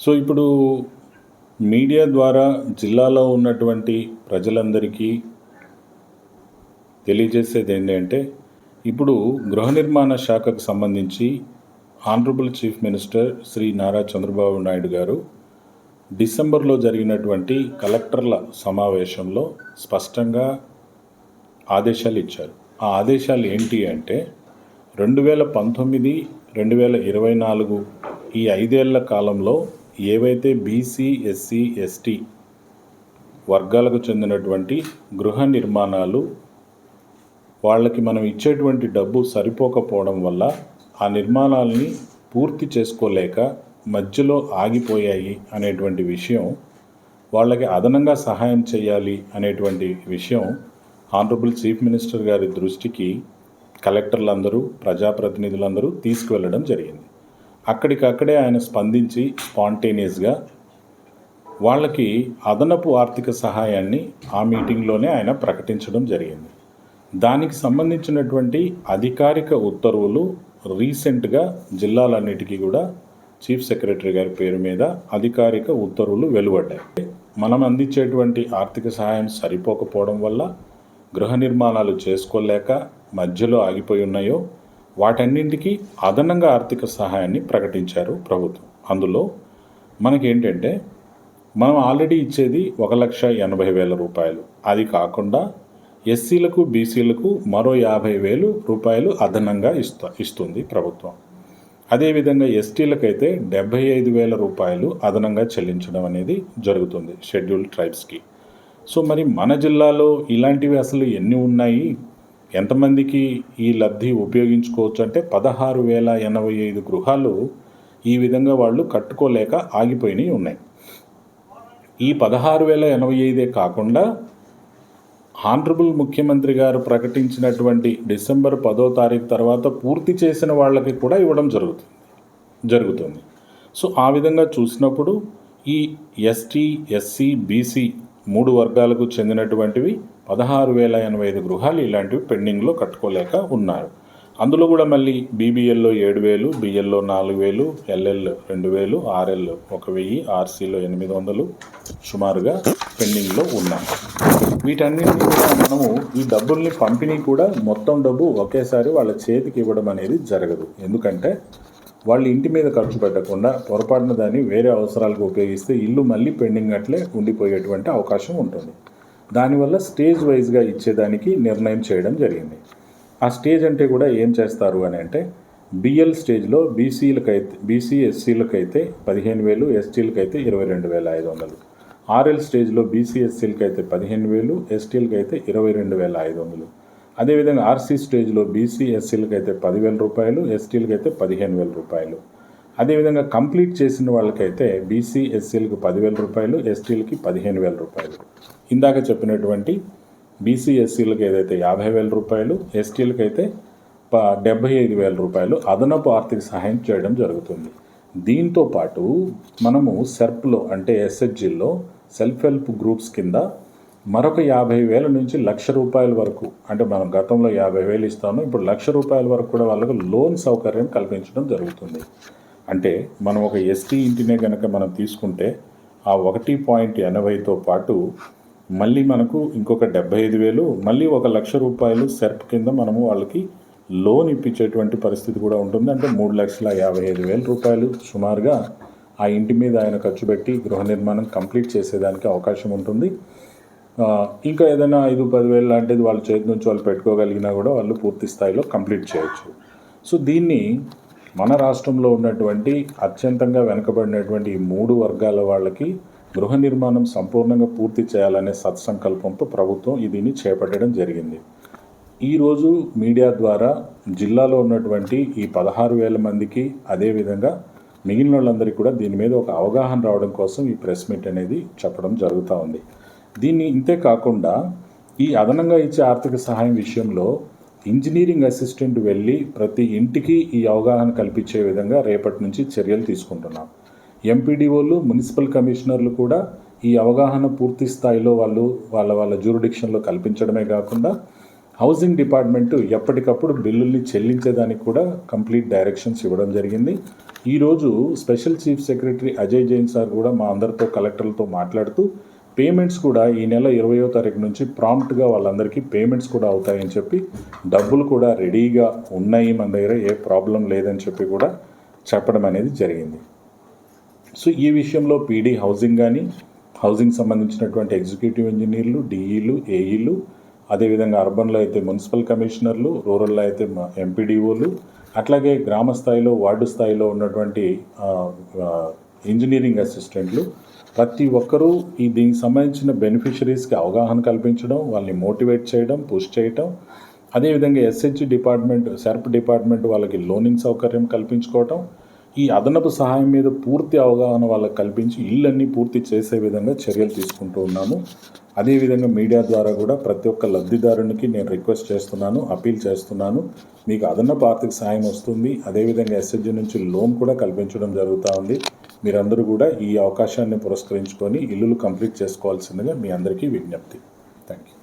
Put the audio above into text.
So ఇప్పుడు media ద్వారా జిల్లాలో ఉన్నటువంటి ప్రజలందరికీ తెలియజేసేది ఏంటంటే ఇప్పుడు గృహ నిర్మాణ శాఖకు సంబంధించి honourable chief minister Shri Nara Chandrababu Naidu గారు డిసెంబర్లో జరిగినటువంటి కలెక్టర్ల సమావేశంలో స్పష్టంగా ఆదేశాలు ఇచ్చారు. ఆ ఆదేశాలు ఏంటి అంటే రెండు వేల పంతొమ్మిది రెండు వేల ఇరవై నాలుగు ఈ ఐదేళ్ళ కాలంలో ఏవైతే బీసీ ఎస్సీ ఎస్టీ వర్గాలకు చెందినటువంటి గృహ నిర్మాణాలు వాళ్ళకి మనం ఇచ్చేటువంటి డబ్బు సరిపోకపోవడం వల్ల ఆ నిర్మాణాలని పూర్తి చేసుకోలేక మధ్యలో ఆగిపోయాయి అనేటువంటి విషయం వాళ్ళకి అదనంగా సహాయం చేయాలి అనేటువంటి విషయం ఆనరబుల్ చీఫ్ మినిస్టర్ గారి దృష్టికి కలెక్టర్లందరూ ప్రజాప్రతినిధులందరూ తీసుకువెళ్ళడం జరిగింది. అక్కడికక్కడే ఆయన స్పందించి స్పాంటేనియస్గా వాళ్ళకి అదనపు ఆర్థిక సహాయాన్ని ఆ మీటింగ్లోనే ఆయన ప్రకటించడం జరిగింది. దానికి సంబంధించినటువంటి అధికారిక ఉత్తర్వులు రీసెంట్గా జిల్లాలన్నిటికీ కూడా చీఫ్ సెక్రటరీ గారి పేరు మీద అధికారిక ఉత్తర్వులు వెలువడ్డాయి. మనం అందించేటువంటి ఆర్థిక సహాయం సరిపోకపోవడం వల్ల గృహ నిర్మాణాలు చేసుకోలేక మధ్యలో ఆగిపోయి ఉన్నాయో వాటన్నింటికి అదనంగా ఆర్థిక సహాయాన్ని ప్రకటించారు ప్రభుత్వం. అందులో మనకేంటంటే మనం ఆల్రెడీ ఇచ్చేది ఒక లక్ష ఎనభై వేల రూపాయలు. అది కాకుండా ఎస్సీలకు బీసీలకు మరో యాభై వేలు రూపాయలు అదనంగా ఇస్తా ఇస్తుంది ప్రభుత్వం. అదేవిధంగా ఎస్టీలకైతే డెబ్బై ఐదు వేల రూపాయలు అదనంగా చెల్లించడం అనేది జరుగుతుంది షెడ్యూల్డ్ ట్రైబ్స్కి. సో మరి మన జిల్లాలో ఇలాంటివి అసలు ఎన్ని ఉన్నాయి? ఎంతమందికి ఈ లబ్ధి ఉపయోగించుకోవచ్చు అంటే పదహారు వేల ఎనభై ఐదు గృహాలు ఈ విధంగా వాళ్ళు కట్టుకోలేక ఆగిపోయినవి ఉన్నాయి. ఈ పదహారు వేల ఎనభై ఐదే కాకుండా ఆనరబుల్ ముఖ్యమంత్రి గారు ప్రకటించినటువంటి డిసెంబర్ పదో తారీఖు తర్వాత పూర్తి చేసిన వాళ్ళకి కూడా ఇవ్వడం జరుగుతుంది జరుగుతుంది. సో ఆ విధంగా చూసినప్పుడు ఈ ఎస్టీ ఎస్సీ బీసీ మూడు వర్గాలకు చెందినటువంటివి పదహారు వేల ఎనభై ఐదు గృహాలు ఇలాంటివి పెండింగ్లో కట్టుకోలేక ఉన్నారు. అందులో కూడా మళ్ళీ బీబీఎల్లో ఏడు వేలు బిఎల్లో నాలుగు వేలు ఎల్ఎల్ రెండు వేలు ఆర్ఎల్ ఒక వెయ్యి ఆర్సీలో ఎనిమిది వందలు సుమారుగా పెండింగ్లో ఉన్నాయి వీటన్నిటిని కూడా మనము ఈ డబ్బుల్ని పంపిణీ కూడా మొత్తం డబ్బు ఒకేసారి వాళ్ళ చేతికి ఇవ్వడం అనేది జరగదు. ఎందుకంటే వాళ్ళు ఇంటి మీద ఖర్చు పెట్టకుండా పొరపాటున దాన్ని వేరే అవసరాలకు ఉపయోగిస్తే ఇల్లు మళ్ళీ పెండింగ్ అట్లే ఉండిపోయేటువంటి అవకాశం ఉంటుంది. దానివల్ల స్టేజ్ వైజ్గా ఇచ్చేదానికి నిర్ణయం చేయడం జరిగింది. ఆ స్టేజ్ అంటే కూడా ఏం చేస్తారు అని అంటే బిఎల్ స్టేజ్లో బీసీలకైతే బీసీ ఎస్సీలకైతే పదిహేను వేలు ఎస్టీలకైతే ఇరవై రెండు వేల ఐదు వందలు. ఆర్ఎల్ స్టేజ్లో బీసీ పదిహేను వేలు ఎస్టీలకి అయితే ఇరవై రెండు వేల ఐదు వందలు. అదేవిధంగా ఆర్సీ స్టేజ్లో బీసీ ఎస్సీలకి పదివేల రూపాయలు ఎస్టీలకైతే పదిహేను వేల రూపాయలు. అదేవిధంగా కంప్లీట్ చేసిన వాళ్ళకైతే బీసీ ఎస్సీలకు పదివేల రూపాయలు ఎస్టీలకి పదిహేను వేల రూపాయలు. ఇందాక చెప్పినటువంటి బీసీ ఎస్సీలకు ఏదైతే యాభై వేల రూపాయలు ఎస్టీలకు అయితే ప డెబ్బై ఐదు వేల రూపాయలు అదనపు ఆర్థిక సహాయం చేయడం జరుగుతుంది. దీంతో పాటు మనము సెర్ప్లో అంటే ఎస్హెచ్జిల్లో సెల్ఫ్ హెల్ప్ గ్రూప్స్ కింద మరొక యాభై వేల నుంచి లక్ష రూపాయల వరకు అంటే మనం గతంలో యాభై వేలు ఇస్తాము ఇప్పుడు లక్ష రూపాయల వరకు కూడా వాళ్ళకు లోన్ సౌకర్యం కల్పించడం జరుగుతుంది. అంటే మనం ఒక ఎస్టీ ఇంటినే కనుక మనం తీసుకుంటే ఆ ఒకటి పాయింట్ ఎనభైతో పాటు మళ్ళీ మనకు ఇంకొక డెబ్బై ఐదు వేలు మళ్ళీ ఒక లక్ష రూపాయలు సెర్ప్ కింద మనము వాళ్ళకి లోన్ ఇప్పించేటువంటి పరిస్థితి కూడా ఉంటుంది. అంటే మూడు లక్షల యాభై ఐదు వేల రూపాయలు సుమారుగా ఆ ఇంటి మీద ఆయన ఖర్చు పెట్టి గృహ నిర్మాణం కంప్లీట్ చేసేదానికి అవకాశం ఉంటుంది. ఇంకా ఏదైనా ఐదు పదివేలు లాంటిది వాళ్ళ చేతి నుంచి వాళ్ళు పెట్టుకోగలిగినా కూడా వాళ్ళు పూర్తి స్థాయిలో కంప్లీట్ చేయొచ్చు. సో దీన్ని మన రాష్ట్రంలో ఉన్నటువంటి అత్యంతంగా వెనుకబడినటువంటి ఈ మూడు వర్గాల వాళ్ళకి గృహ నిర్మాణం సంపూర్ణంగా పూర్తి చేయాలనే సత్సంకల్పంతో ప్రభుత్వం దీన్ని చేపట్టడం జరిగింది. ఈరోజు మీడియా ద్వారా జిల్లాలో ఉన్నటువంటి ఈ పదహారు వేల మందికి అదేవిధంగా మిగిలిన వాళ్ళందరికీ కూడా దీని మీద ఒక అవగాహన రావడం కోసం ఈ ప్రెస్ మీట్ అనేది చెప్పడం జరుగుతూ ఉంది. దీన్ని ఇంతే కాకుండా ఈ అదనంగా ఇచ్చే ఆర్థిక సహాయం విషయంలో ఇంజనీరింగ్ అసిస్టెంట్ వెళ్ళి ప్రతి ఇంటికి ఈ అవగాహన కల్పించే విధంగా రేపటి నుంచి చర్యలు తీసుకుంటున్నాం. ఎంపీడీఓలు మున్సిపల్ కమిషనర్లు కూడా ఈ అవగాహన పూర్తి స్థాయిలో వాళ్ళు వాళ్ళ వాళ్ళ జ్యూరిడిక్షన్లో కల్పించడమే కాకుండా హౌసింగ్ డిపార్ట్మెంట్ ఎప్పటికప్పుడు బిల్లుల్ని చెల్లించేదానికి కూడా కంప్లీట్ డైరెక్షన్స్ ఇవ్వడం జరిగింది. ఈరోజు special chief secretary Ajay Jain sir కూడా మా అందరితో కలెక్టర్లతో మాట్లాడుతూ పేమెంట్స్ కూడా ఈ నెల ఇరవయో తారీఖు నుంచి ప్రాంప్ట్గా వాళ్ళందరికీ పేమెంట్స్ కూడా అవుతాయని చెప్పి డబ్బులు కూడా రెడీగా ఉన్నాయి మన దగ్గర ఏ ప్రాబ్లం లేదని చెప్పి కూడా చెప్పడం అనేది జరిగింది. సో ఈ విషయంలో పీడీ హౌసింగ్ కానీ హౌసింగ్ సంబంధించినటువంటి ఎగ్జిక్యూటివ్ ఇంజనీర్లు డిఈలు ఏఈలు అదేవిధంగా అర్బన్లో అయితే మున్సిపల్ కమిషనర్లు రూరల్లో అయితే ఎంపీడీఓలు అట్లాగే గ్రామ స్థాయిలో వార్డు స్థాయిలో ఉన్నటువంటి ఇంజనీరింగ్ అసిస్టెంట్లు ప్రతి ఒక్కరూ ఈ దీనికి సంబంధించిన బెనిఫిషరీస్కి అవగాహన కల్పించడం వాళ్ళని మోటివేట్ చేయడం పుష్ చేయడం అదేవిధంగా ఎస్హెచ్ డిపార్ట్మెంట్ సెర్ప్ డిపార్ట్మెంట్ వాళ్ళకి లోనింగ్ సౌకర్యం కల్పించుకోవటం. ఈ అదనపు సహాయం మీద పూర్తి అవగాహన వాళ్ళకి కల్పించి ఇళ్ళన్నీ పూర్తి చేసే విధంగా చర్యలు తీసుకుంటూ ఉన్నాము. అదేవిధంగా మీడియా ద్వారా కూడా ప్రతి ఒక్క లబ్ధిదారునికి నేను రిక్వెస్ట్ చేస్తున్నాను అపీల్ చేస్తున్నాను. మీకు అదనపు ఆర్థిక సహాయం వస్తుంది. అదేవిధంగా ఎస్హెచ్జి నుంచి లోన్ కూడా కల్పించడం జరుగుతూ ఉంది. మీరందరూ కూడా ఈ అవకాశాన్ని పురస్కరించుకొని ఇల్లులు కంప్లీట్ చేసుకోవాల్సిందిగా మీ అందరికీ విజ్ఞప్తి. Thank you